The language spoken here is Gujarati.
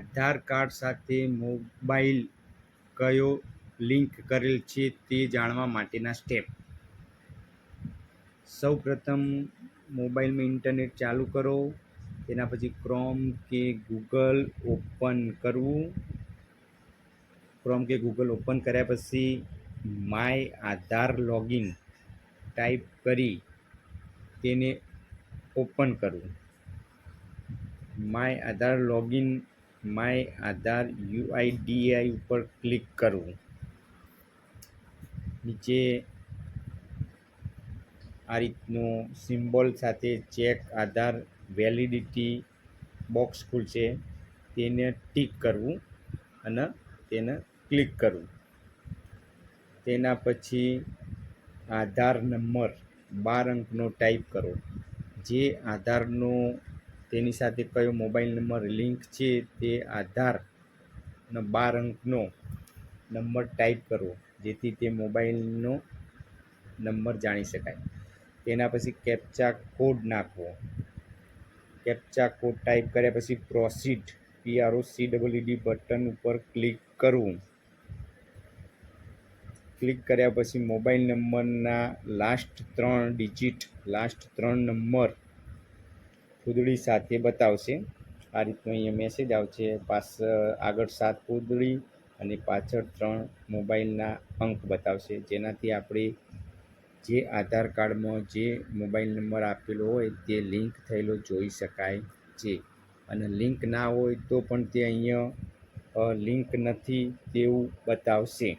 આધાર કાર્ડ સાથે મોબાઈલ કયો લિંક કરેલ છે તે જાણવા માટેના સ્ટેપ? સૌપ્રથમ મોબાઈલમાં ઇન્ટરનેટ ચાલુ કરો, તેના પછી ક્રોમ કે ગૂગલ ઓપન કરવું. ક્રોમ કે ગૂગલ ઓપન કર્યા પછી માય આધાર લોગિન ટાઈપ કરી તેને ઓપન કરવું. My Aadhaar login my Aadhaar UIDAI ઉપર ક્લિક કરવું નીચે આ રીતનું સિમ્બોલ સાથે ચેક આધાર વેલિડિટી બોક્સ ખુલશે. તેને ટીક કરવું અને તેને ક્લિક કરવું તેના પછી આધાર નંબર બાર અંકનો ટાઈપ કરો. જે આધારનો તેની સાથે કયો મોબાઈલ નંબર લિંક છે તે આધારનો બાર અંકનો નંબર ટાઈપ કરવો જેથી તે મોબાઈલનો નંબર જાણી શકાય. તેના પછી કેપ્ચા કોડ નાખવો. કેપ્ચા કોડ ટાઈપ કર્યા પછી proceed P R O C double E D button ઉપર ક્લિક કરવું. ક્લિક કર્યા પછી મોબાઈલ નંબરના લાસ્ટ ત્રણ ડિજિટ, લાસ્ટ ત્રણ નંબર ફૂદડી સાથે બતાવશે. આ રીતનો અહીંયા મેસેજ આવશે. પાસ આગળ સાત ફૂદડી અને પાછળ ત્રણ મોબાઈલના અંક બતાવશે. જેનાથી આપણે જે આધાર કાર્ડમાં જે મોબાઈલ નંબર આપેલો હોય તે લિંક થયેલો જોઈ શકાય છે. અને લિંક ના હોય તો પણ તે અહીંયા લિંક નથી તેવું બતાવશે.